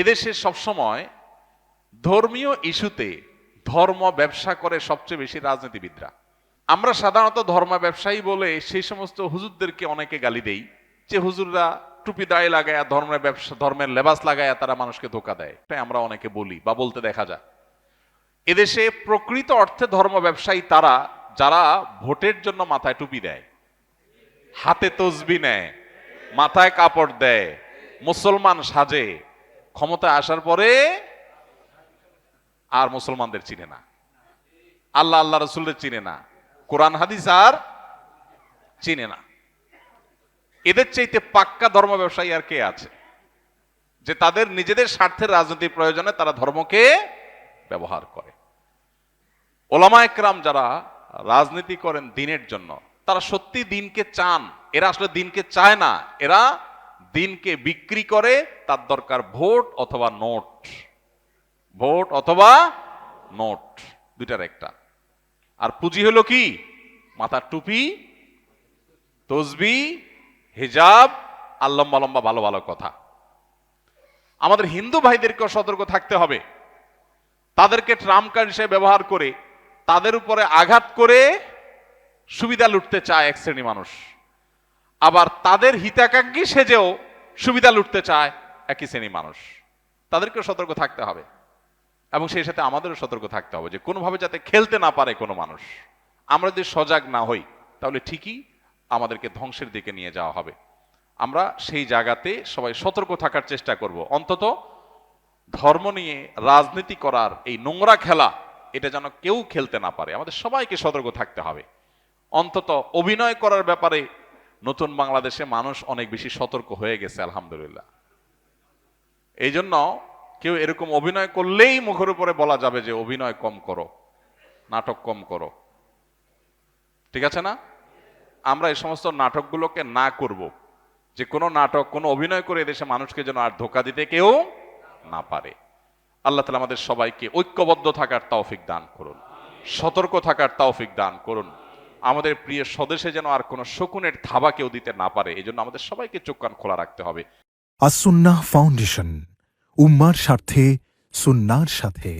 এদেশে সবসময় ধর্মীয় ইস্যুতে ধর্ম ব্যবসা করে সবচেয়ে বেশি রাজনীতিবিদরা। আমরা সাধারণত ধর্ম ব্যবসায়ী বলে সেই সমস্ত হুজুরদেরকে অনেকে গালি দেই যে হুজুররা টুপি দায় লাগায় ধর্মের ব্যবসা, ধর্মের লেবাস লাগায় তারা মানুষকে ধোকা দেয়। এটাই আমরা অনেকে বলি বা বলতে দেখা যায়। এদেশে প্রকৃত অর্থে ধর্ম ব্যবসায়ী তারা, যারা ভোটের জন্য মাথায় টুপি দেয়, হাতে তসবি নেয়, মাথায় কাপড় দেয়, মুসলমান সাজে ক্ষমতায় আসার পরে আর মুসলমানদের চিনে না। আল্লাহ আল্লাহ রসুলের চিনে না। কোরআন, হাদিস আর চিনে না। এদের চাইতে পাক্কা ধর্ম ব্যবসায়ী আর কে আছে? যে তাদের নিজেদের স্বার্থের রাজনীতির প্রয়োজনে তারা ধর্মকে ব্যবহার করে। ওলামা একরাম যারা রাজনীতি করেন দিনের জন্য, তারা সত্যি দিনকে চান। এরা আসলে দিনকে চায় না। এরা দিনকে বিক্রি করে, তার দরকার ভোট অথবা নোট। ভোট অথবা নোট, দুইটার একটা। আর পুঁজি হলো কি? মাথার টুপি, তসবি, হিজাব আর লম্বা লম্বা ভালো ভালো কথা। আমাদের হিন্দু ভাইদেরকেও সতর্ক থাকতে হবে। তাদেরকে ট্রাম্প কার্ড হিসেবে ব্যবহার করে, তাদের উপরে আঘাত করে সুবিধা লুটতে চায় এক শ্রেণি মানুষ। আবার তাদের হিতাকাঙ্ক্ষী সেজেও সুবিধা লুটতে চায় একই শ্রেণি মানুষ। তাদেরকেও সতর্ক থাকতে হবে এবং সেই সাথে আমাদেরও সতর্ক থাকতে হবে যে কোনোভাবে যাতে খেলতে না পারে কোনো মানুষ। আমরা যদি সজাগ না হই, তাহলে ঠিকই আমাদেরকে ধ্বংসের দিকে নিয়ে যাওয়া হবে। আমরা সেই জায়গাতে সবাই সতর্ক থাকার চেষ্টা করব। অন্তত ধর্ম নিয়ে রাজনীতি করার এই নোংরা খেলা, এটা যেন কেউ খেলতে না পারে। আমাদের সবাইকে সতর্ক থাকতে হবে। অন্তত অভিনয় করার ব্যাপারে নতুন বাংলাদেশে মানুষ অনেক বেশি সতর্ক হয়ে গেছে, আলহামদুলিল্লাহ। এই জন্য কেউ এরকম অভিনয় করলেই মুখের উপরে বলা যাবে যে অভিনয় কম করো, নাটক কম করো। ঠিক আছে না? আমরা এই সমস্ত নাটকগুলোকে না করব। যে কোনো নাটক, কোনো অভিনয় করে এদেশে মানুষকে যেন আর ধোকা দিতে কেউ না পারে। আল্লাহ তালা আমাদের সবাইকে ঐক্যবদ্ধ থাকার তৌফিক দান করুন, সতর্ক থাকার তৌফিক দান করুন। আমাদের প্রিয় স্বদেশে যেন আর কোনো শকুনের থাবা কেউ দিতে না পারে, এই আমাদের সবাইকে চোখ কান খোলা রাখতে হবে। আসুন্না ফাউন্ডেশন, উম্মার স্বার্থে, সুন্নার সাথে।